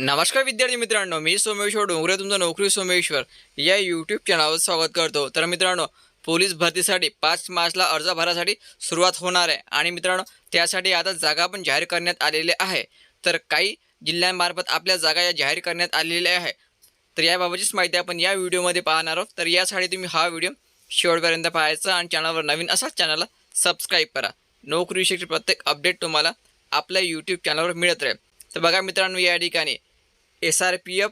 नमस्कार विद्यार्थी मित्रांनो मी सोमेश्वर डोंगरे तुमचं नोकरी सोमेश्वर या यूट्यूब चॅनलवर स्वागत करतो. तर मित्रांनो पोलीस भरतीसाठी पाच मार्चला अर्ज भरासाठी सुरुवात होणार आहे. आणि मित्रांनो त्यासाठी आता जागा पण जाहीर करण्यात आलेल्या आहे. तर काही जिल्ह्यांमार्फत आपल्या जागा या जाहीर करण्यात आलेल्या आहे. तर याबाबतचीच माहिती आपण या व्हिडिओमध्ये पाहणार आहोत. तर यासाठी तुम्ही हा व्हिडिओ शेवटपर्यंत पाहायचा आणि चॅनलवर नवीन असाच चॅनलला सबस्क्राईब करा. नोकरीविषयीची प्रत्येक अपडेट तुम्हाला आपल्या यूट्यूब चॅनलवर मिळत राहील. तर बघा मित्रांनो या ठिकाणी एस आर पी एफ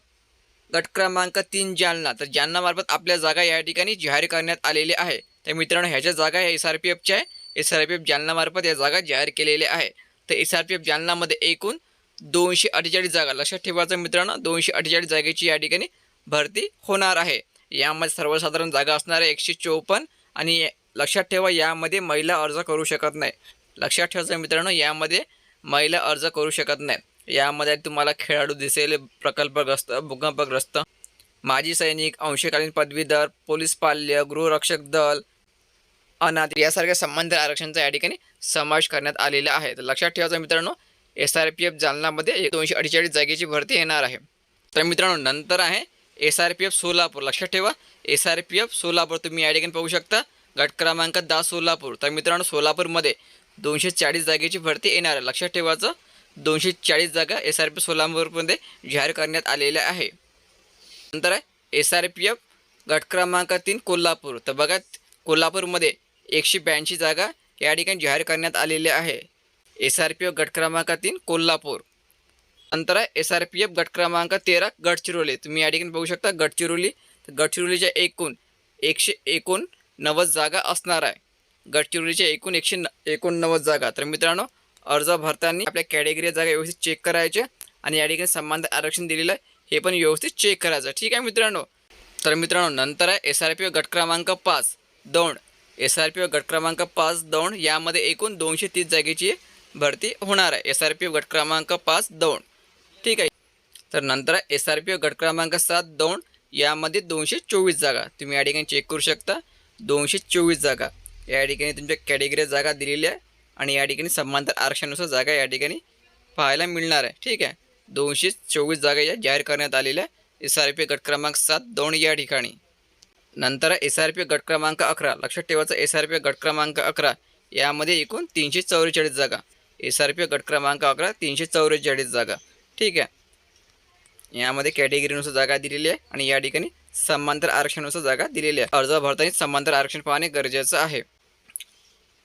गट क्रमांक तीन जालना. तर जालनामार्फत आपल्या जागा या ठिकाणी जाहीर करण्यात आलेल्या आहे. तर मित्रांनो ह्याच्या जागा ह्या एस आर पी एफच्या आहे. एस आर पी एफ जालनामार्फत या जागा जाहीर केलेल्या आहे. तर एस आर पी एफ जालनामध्ये एकूण दोनशे अठ्ठेचाळीस जागा. लक्षात ठेवायचं मित्रांनो दोनशे अठ्ठेचाळीस जागेची या ठिकाणी भरती होणार आहे. यामध्ये सर्वसाधारण जागा असणार आहे एकशे चोपन्न आणि लक्षात ठेवा यामध्ये महिला अर्ज करू शकत नाही. लक्षात ठेवायचं मित्रांनो यामध्ये महिला अर्ज करू शकत नाही. यामध्ये तुम्हाला खेळाडू दिसेल प्रकल्पग्रस्त भूकंपग्रस्त. माजी सैनिक अंशकालीन पदवीधर पोलीस पाल्य गृहरक्षक दल अनाथ यासारख्या संबंध आरक्षणाचा या ठिकाणी समावेश करण्यात आलेला आहे. तर लक्षात ठेवायचं मित्रांनो एस आर पी एफ जालनामध्ये दोनशे अठ्ठेचाळीस जागेची भरती येणार आहे. तर मित्रांनो नंतर आहे S R P F Solapur. लक्षात ठेवा S R P F Solapur तुम्ही या ठिकाणी पाहू शकता. गट क्रमांक दहा सोलापूर. तर मित्रांनो सोलापूरमध्ये दोनशे चाळीस जागेची भरती येणार आहे. लक्षात ठेवायचं दोनशे चाळीस जागा एस आर पी सोलापूरमध्ये जाहीर करण्यात आलेल्या आहे. नंतर आहे एस आर पी एफ गट क्रमांक तीन कोल्हापूर. तर बघा कोल्हापूरमध्ये एकशे ब्याऐंशी जागा या ठिकाणी जाहीर करण्यात आलेल्या आहे. एस आर पी एफ गट क्रमांक तीन कोल्हापूर. नंतर आहे एस आर पी एफ गट क्रमांक तेरा गडचिरोली. तुम्ही या ठिकाणी बघू शकता गडचिरोली. तर गडचिरोलीच्या एकूण एकशे एकोणनव्वद जागा असणार आहे. गडचिरोलीच्या एकूण एकशे न एकोणनव्वद जागा. तर मित्रांनो अर्ज भरताना आपल्या कॅटेगरी जागा व्यवस्थित चेक करायचे आणि या ठिकाणी संबंध आरक्षण दिलेलं आहे हे पण व्यवस्थित चेक करायचं. ठीक आहे मित्रांनो? तर मित्रांनो नंतर आहे एस आर पी गट क्रमांक पाच दौंड. एस आर पी गट क्रमांक पाच दौंड यामध्ये एकूण दोनशे तीस जागेची भरती होणार आहे. एस आर पी गट क्रमांक पाच दौंड. ठीक आहे? तर नंतर एस आर पी गट क्रमांक सात दौंड यामध्ये दोनशे चोवीस जागा. तुम्ही या ठिकाणी चेक करू शकता. दोनशे चोवीस जागा. या ठिकाणी तुमच्या कॅटेगरी जागा दिलेल्या आहे आणि या ठिकाणी समांतर आरक्षणानुसार जागा या ठिकाणी पाहायला मिळणार आहे. ठीक आहे? दोनशे चोवीस जागा या जाहीर करण्यात आलेल्या एस आर पी गट क्रमांक सात दोन या ठिकाणी. नंतर एस आर पी गट क्रमांक अकरा. लक्षात ठेवायचं एस आर पी गट क्रमांक अकरा यामध्ये एकूण तीनशे चौवेचाळीस जागा. एस आर पी गट क्रमांक अकरा तीनशे चौवेचाळीस जागा. ठीक आहे? यामध्ये कॅटेगरीनुसार जागा दिलेली आहे आणि या ठिकाणी समांतर आरक्षणानुसार जागा दिलेली आहे. अर्ज भरताना समांतर आरक्षण पाहणे गरजेचं आहे.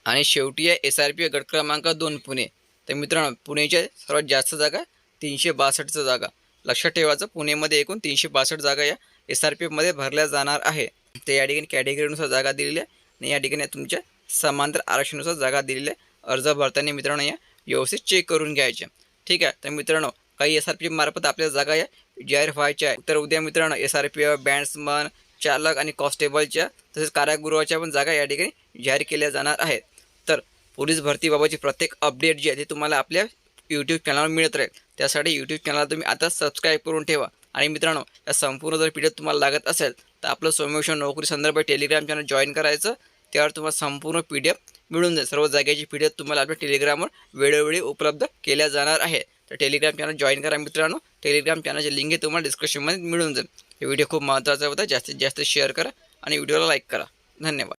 आणि शेवटी आहे एस आर पी गट क्रमांक दोन पुणे. तर मित्रांनो पुणेच्या सर्वात जास्त जागा तीनशे बासष्टचं जागा. लक्षात ठेवायचं पुणेमध्ये एकूण तीनशे बासष्ट जागा या एस आर पी एफमध्ये भरल्या जाणार आहे ते या ठिकाणी कॅटेगरीनुसार जागा दिलेली आहे आणि या ठिकाणी तुमच्या समांतर आरक्षणानुसार जागा दिलेली आहे. अर्ज भरताना मित्रांनो या व्यवस्थित चेक करून घ्यायचे. ठीक आहे? तर मित्रांनो काही एस आर पी मार्फत आपल्या जागा या जाहीर व्हायच्या आहे तर उद्या मित्रांनो S R P F bandsman चालक आणि कॉन्स्टेबलच्या तसेच कारागृहाच्या पण जागा या ठिकाणी जाहीर केल्या जाणार आहेत. तर पोलीस भरतीबाबतची प्रत्येक अपडेट जी आहे ती तुम्हाला आपल्या यूट्यूब चॅनलवर मिळत राहील. त्यासाठी यूट्यूब चॅनल तुम्ही आता सबस्क्राईब करून ठेवा. आणि मित्रांनो या संपूर्ण जर पी तुम्हाला लागत असेल तर आपलं सोमेश्वर नोकरी संदर्भात टेलिग्राम चॅनल जॉईन करायचं. त्यावर तुम्हाला संपूर्ण पी डी एफ मिळून जाईल. सर्व जागेची पी डी एफ तुम्हाला आपल्या टेलिग्रामवर वेळोवेळी उपलब्ध केल्या जाणार आहे. तर टेलिग्राम चॅनल जॉईन करा मित्रांनो. टेलिग्राम चॅनलची लिंक हे तुम्हाला डिस्क्रिप्शनमध्ये मिळून जाईल. हे व्हिडिओ खूप महत्त्वाचा होता. जास्तीत जास्त शेअर करा आणि व्हिडिओला लाईक करा. धन्यवाद.